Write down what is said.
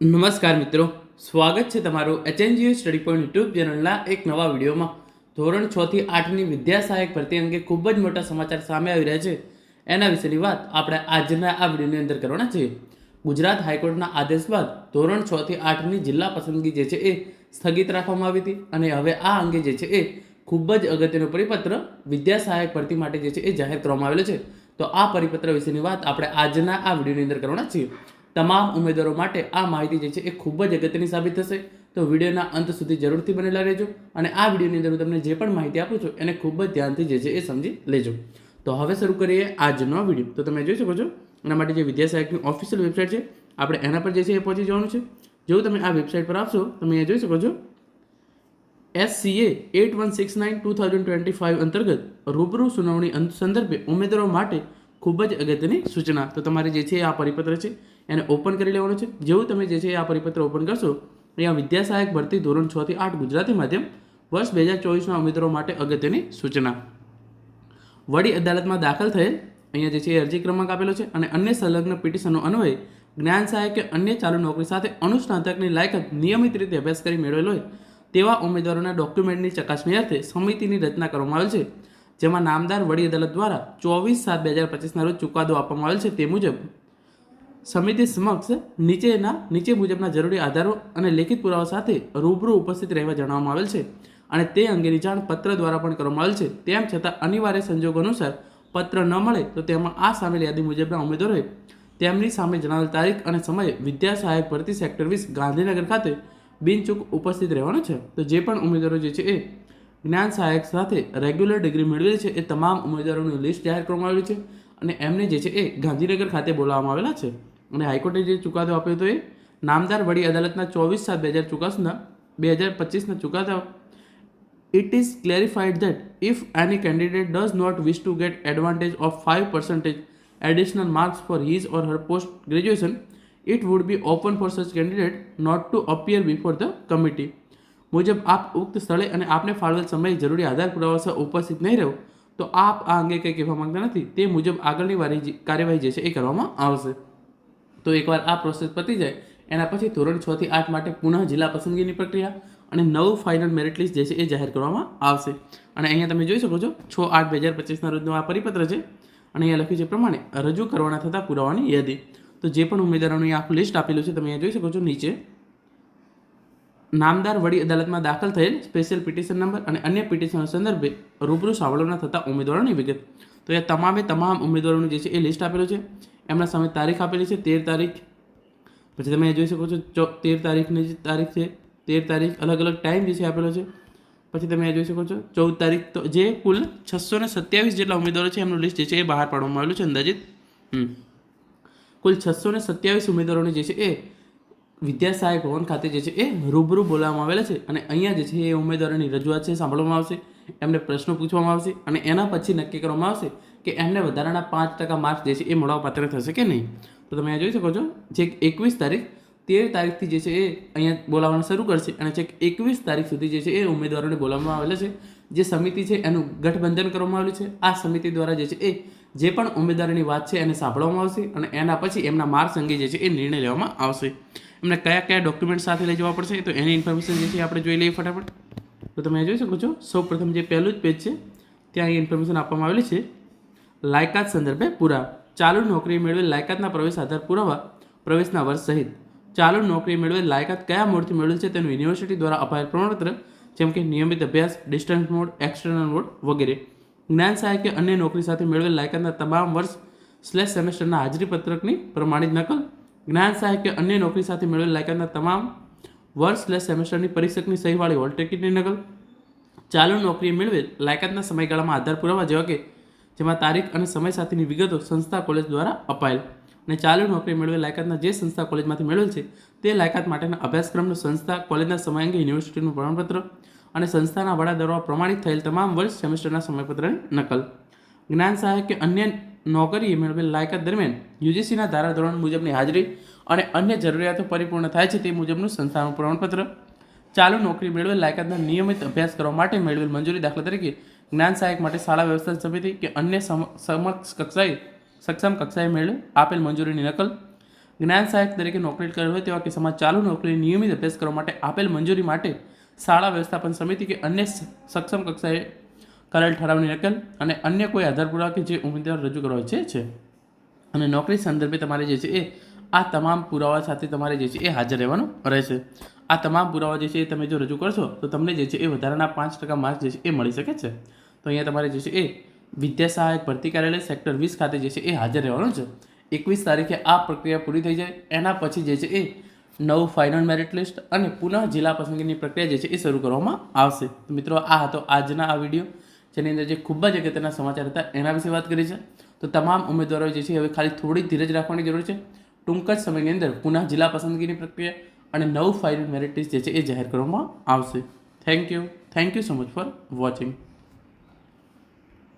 નમસ્કાર મિત્રો, સ્વાગત છે તમારું એચએનજીઓ સ્ટડી પોઈન્ટ યુટ્યુબ ચેનલના એક નવા વિડીયોમાં. ધોરણ છ થી આઠની વિદ્યા સહાયક ભરતી અંગે ખૂબ જ મોટા સમાચાર સામે આવી રહ્યા છે. એના વિશેની વાત આપણે આજના આ વિડીયોની અંદર કરવાના છે ગુજરાત હાઈકોર્ટના આદેશ બાદ ધોરણ છ થી આઠની જિલ્લા પસંદગી જે છે એ સ્થગિત રાખવામાં આવી હતી અને હવે આ અંગે જે છે એ ખૂબ જ અગત્યનો પરિપત્ર વિદ્યા સહાયક ભરતી માટે જે છે એ જાહેર કરવામાં આવેલો છે. તો આ પરિપત્ર વિશેની વાત આપણે આજના આ વિડીયોની અંદર કરવાના છીએ. તમામ ઉમેદવારો માટે આ માહિતી જે છે એ ખૂબ જ અગત્યની સાબિત થશે. તો વિડીયોના અંત સુધી જરૂરથી બનેલા રહેજો અને આ વિડીયોની અંદર હું તમને જે પણ માહિતી આપું છું એને ખૂબ જ ધ્યાનથી જે છે એ સમજી લેજો. તો હવે શરૂ કરીએ આજનો વીડિયો. તો તમે જોઈ શકો છો, એના માટે જે વિદ્યા સહાયકની ઓફિશિયલ વેબસાઇટ છે, આપણે એના પર જે છે એ પહોંચી જવાનું છે. જેવું તમે આ વેબસાઇટ પર આવશો તમે અહીંયા જોઈ શકો છો SCA at one six nine two thousand twenty five અંતર્ગત રૂબરૂ સુનાવણી સંદર્ભે ઉમેદવારો માટે ખૂબ જ અગત્યની સૂચના. તો તમારે જે છે આ પરિપત્ર છે, એને ઓપન કરી લેવાનું છે. જેવું તમે જે છે આ પરિપત્ર ઓપન કરશો અહીંયા વિદ્યાસહાયક ભરતી ધોરણ છ થી આઠ ગુજરાતી માધ્યમ વર્ષ બે હજાર ચોવીસના ઉમેદવારો માટે અગત્યની સૂચના. વડી અદાલતમાં દાખલ થયેલ, અહીંયા જે છે એ અરજી ક્રમાંક આપેલો છે અને અન્ય સંલગ્ન પિટિશનો અન્વયે જ્ઞાન સહાયક કે અન્ય ચાલુ નોકરી સાથે અનુસ્નાતકની લાયકાત નિયમિત રીતે અભ્યાસ કરી મેળવેલ હોય, તેવા ઉમેદવારોના ડોક્યુમેન્ટની ચકાસણી અર્થે સમિતિની રચના કરવામાં આવેલ છે. જેમાં નામદાર વડી અદાલત દ્વારા ચોવીસ સાત બે હજાર પચીસના રોજ ચુકાદો આપવામાં આવેલ છે તે મુજબ, સમિતિ સમક્ષ નીચેના, નીચે મુજબના જરૂરી આધારો અને લેખિત પુરાવા સાથે રૂબરૂ ઉપસ્થિત રહેવા જણાવવામાં આવેલ છે અને તે અંગેની જાણ પત્ર દ્વારા પણ કરવામાં આવેલ છે. તેમ છતાં અનિવાર્ય સંજોગો અનુસાર પત્ર ન મળે તો તેમાં આ સામેલ યાદી મુજબના ઉમેદવારોએ તેમની સામે જણાવેલ તારીખ અને સમયે વિદ્યા સહાયક ભરતી સેક્ટર વીસ ગાંધીનગર ખાતે બિનચૂક ઉપસ્થિત રહેવાનું છે. તો જે પણ ઉમેદવારો જે છે એ જ્ઞાન સહાયક સાથે રેગ્યુલર ડિગ્રી મેળવેલી છે એ તમામ ઉમેદવારોની લિસ્ટ જાહેર કરવામાં આવેલી છે અને એમને જે છે એ ગાંધીનગર ખાતે બોલાવવામાં આવેલા છે અને હાઈકોર્ટે જે ચુકાદો આપ્યો હતો એ નામદાર વડી અદાલતના ચોવીસ સાત બે હજાર ચોવીસના બે હજાર પચીસના ચુકાદા it is clarified that if any candidate does not wish to get advantage of 5 percentage additional marks for his or her post graduation it would be open for such candidate not to appear before the committee મુજબ આપ ઉક્ત સ્થળે અને આપને ફાળવેલ સમયે જરૂરી આધાર પુરાવા સહ ઉપસ્થિત નહીં રહો, તો આપ આ અંગે કંઈ કહેવા માંગતા નથી. તે મુજબ આગળની વારી કાર્યવાહી જે છે એ કરવામાં આવશે. તો એકવાર આ પ્રોસેસ પતી જાય, એના પછી ધોરણ છ થી આઠ માટે પુનઃ જિલ્લા પસંદગીની પ્રક્રિયા અને નવું ફાઇનલ મેરિટ લિસ્ટ જે છે એ જાહેર કરવામાં આવશે. અને અહીંયા તમે જોઈ શકો છો, છ આઠ બે હજાર પચીસના રોજનો આ પરિપત્ર છે. અને અહીંયા લખ્યું છે પ્રમાણે, રજૂ કરવાના થતા પુરાવાની યાદી. તો જે પણ ઉમેદવારોની આખું લિસ્ટ આપેલું છે, તમે અહીંયા જોઈ શકો છો નીચે. નામદાર વડી અદાલતમાં દાખલ થયેલ સ્પેશિયલ પિટિશન નંબર અને અન્ય પિટિશનો સંદર્ભે રૂબરૂ સાંભળવાના થતા ઉમેદવારોની વિગત. તો એ તમામે તમામ ઉમેદવારોનું જે છે એ લિસ્ટ આપેલું છે. એમના સામે તારીખ આપેલી છે, તેર તારીખ. પછી તમે જોઈ શકો છો, ચો, તેર તારીખની જે તારીખ છે. તેર તારીખ અલગ અલગ ટાઈમ જે છે આપેલો છે. પછી તમે જોઈ શકો છો, ચૌદ તારીખ તો જે કુલ છસો ને સત્યાવીસ જેટલા ઉમેદવારો છે એમનું લિસ્ટ જે છે એ બહાર પાડવામાં આવેલું છે અંદાજિત. કુલ છસો ને સત્યાવીસ ઉમેદવારોની જે છે એ વિદ્યા સહાયક ભવન ખાતે જે છે એ રૂબરૂ બોલાવવામાં આવેલા છે અને અહીંયા જે છે એ ઉમેદવારોની રજૂઆત છે સાંભળવામાં આવશે, એમને પ્રશ્નો પૂછવામાં આવશે અને એના પછી નક્કી કરવામાં આવશે કે એમને વધારાના પાંચ ટકા માર્ક્સ જે છે એ મળવાપાત્ર થશે કે નહીં. તો તમે અહીંયા જોઈ શકો છો જે એકવીસ તારીખ, તેર તારીખથી જે છે એ અહીંયા બોલાવવાનું શરૂ કરશે અને છેક એકવીસ તારીખ સુધી જે છે એ ઉમેદવારોને બોલાવવામાં આવેલા છે. જે સમિતિ છે એનું ગઠબંધન કરવામાં આવેલું છે. આ સમિતિ દ્વારા જે છે એ જે પણ ઉમેદવારોની વાત છે એને સાંભળવામાં આવશે અને એના પછી એમના માર્ક્સ અંગે જે છે એ નિર્ણય લેવામાં આવશે. એમને કયા કયા ડોક્યુમેન્ટ સાથે લઈ જવા પડશે તો એની ઇન્ફોર્મેશન જે છે આપણે જોઈ લઈએ ફટાફટ. તો તમે જોઈ શકો છો સૌ પ્રથમ જે પહેલું જ પેજ છે, ત્યાં એ ઇન્ફોર્મેશન આપવામાં આવેલી છે, લાયકાત સંદર્ભે પુરા ચાલુ નોકરી મેળવેલ લાયકાતના પ્રવેશ આધાર પુરાવા, પ્રવેશના વર્ષ સહિત. ચાલુ નોકરી મેળવેલ લાયકાત કયા મોડથી મેળવેલ છે તેનું યુનિવર્સિટી દ્વારા અપાયેલ પ્રમાણપત્ર, જેમ કે નિયમિત અભ્યાસ ડિસ્ટન્સ મોડ એક્સટર્નલ મોડ વગેરે. જ્ઞાન સહાય કે અન્ય નોકરી સાથે મેળવેલ લાયકાતના તમામ વર્ષ સ્લેશ સેમેસ્ટરના હાજરીપત્રકની પ્રમાણિત નકલ જ્ઞાન સહાયક કે અન્ય નોકરી સાથે મેળવેલ લાયકાતના તમામ વર્ષ સ્લેશ સેમેસ્ટરની પરીક્ષકની સહીવાળી હોલ ટિકિટની નકલ. ચાલુ નોકરી મેળવેલ લાયકાતના સમયગાળામાં આધાર પુરાવા જેવા કે જેમાં તારીખ અને સમય સાથેની વિગતો સંસ્થા કોલેજ દ્વારા અપાયેલ. અને ચાલુ નોકરી મેળવેલ લાયકાતના જે સંસ્થા કોલેજમાંથી મેળવેલ છે, તે લાયકાત માટેના અભ્યાસક્રમનું સંસ્થા કોલેજના સમય અંગે યુનિવર્સિટીનું પ્રમાણપત્ર અને સંસ્થાના વડા દ્વારા પ્રમાણિત થયેલ તમામ વર્ષ સેમેસ્ટરના સમયપત્રની નકલ. જ્ઞાન સહાયક કે અન્ય નોકરીએ મેળવેલ લાયકાત દરમિયાન યુજીસીના ધારાધોરણ મુજબની હાજરી અને અન્ય જરૂરિયાતો પરિપૂર્ણ થાય છે તે મુજબનું સંસ્થાનું પ્રમાણપત્ર. ચાલુ નોકરી મેળવેલ લાયકાતના નિયમિત અભ્યાસ કરવા માટે મેળવેલ મંજૂરી દાખલા તરીકે જ્ઞાન સહાયક માટે શાળા વ્યવસ્થા સમિતિ કે અન્ય સમ- સમક્ષ કક્ષાએ, સક્ષમ કક્ષાએ મેળવેલ આપેલ મંજૂરીની નકલ. જ્ઞાન સહાયક તરીકે નોકરી કરેલ હોય તેવા કિસ્સામાં ચાલુ નોકરી નિયમિત અભ્યાસ કરવા માટે આપેલ મંજૂરી માટે શાળા વ્યવસ્થાપન સમિતિ કે અન્ય સક્ષમ કક્ષાએ કરેલ ઠરાવની નકલ અને અન્ય કોઈ આધાર કે જે ઉમેદવાર રજૂ કરવા ઈચ્છે છે. અને નોકરી સંદર્ભે તમારે જે છે એ, આ તમામ પુરાવા સાથે તમારે જે છે એ હાજર રહેવાનું રહેશે. આ તમામ પુરાવા જે છે એ તમે જો રજૂ કરશો, તો તમને જે છે એ વધારાના પાંચ ટકા માર્ક્સ જે છે એ મળી શકે છે. તો અહીંયા તમારે જે છે એ વિદ્યા સહાયક ભરતી કાર્યાલય સેક્ટર વીસ ખાતે જે છે એ હાજર રહેવાનું છે. એકવીસ તારીખે આ પ્રક્રિયા પૂરી થઈ જાય, એના પછી જે છે એ નવું ફાઇનલ મેરિટ લિસ્ટ અને પુનઃ જિલ્લા પસંદગીની પ્રક્રિયા જે છે એ શરૂ કરવામાં આવશે. તો મિત્રો, આ હતો આજના આ વીડિયો જેની અંદર જે ખૂબ જ અગત્યના સમાચાર હતા, એના વિશે વાત કરી છે. તો તમામ ઉમેદવારો જે છે, હવે ખાલી થોડી ધીરજ રાખવાની જરૂર છે. ટૂંક જ સમયની અંદર પુનઃ જિલ્લા પસંદગીની પ્રક્રિયા અને નવું ફાઇનલ મેરિટ લિસ્ટ જે છે, એ જાહેર કરવામાં આવશે. Thank you thank you so much for watching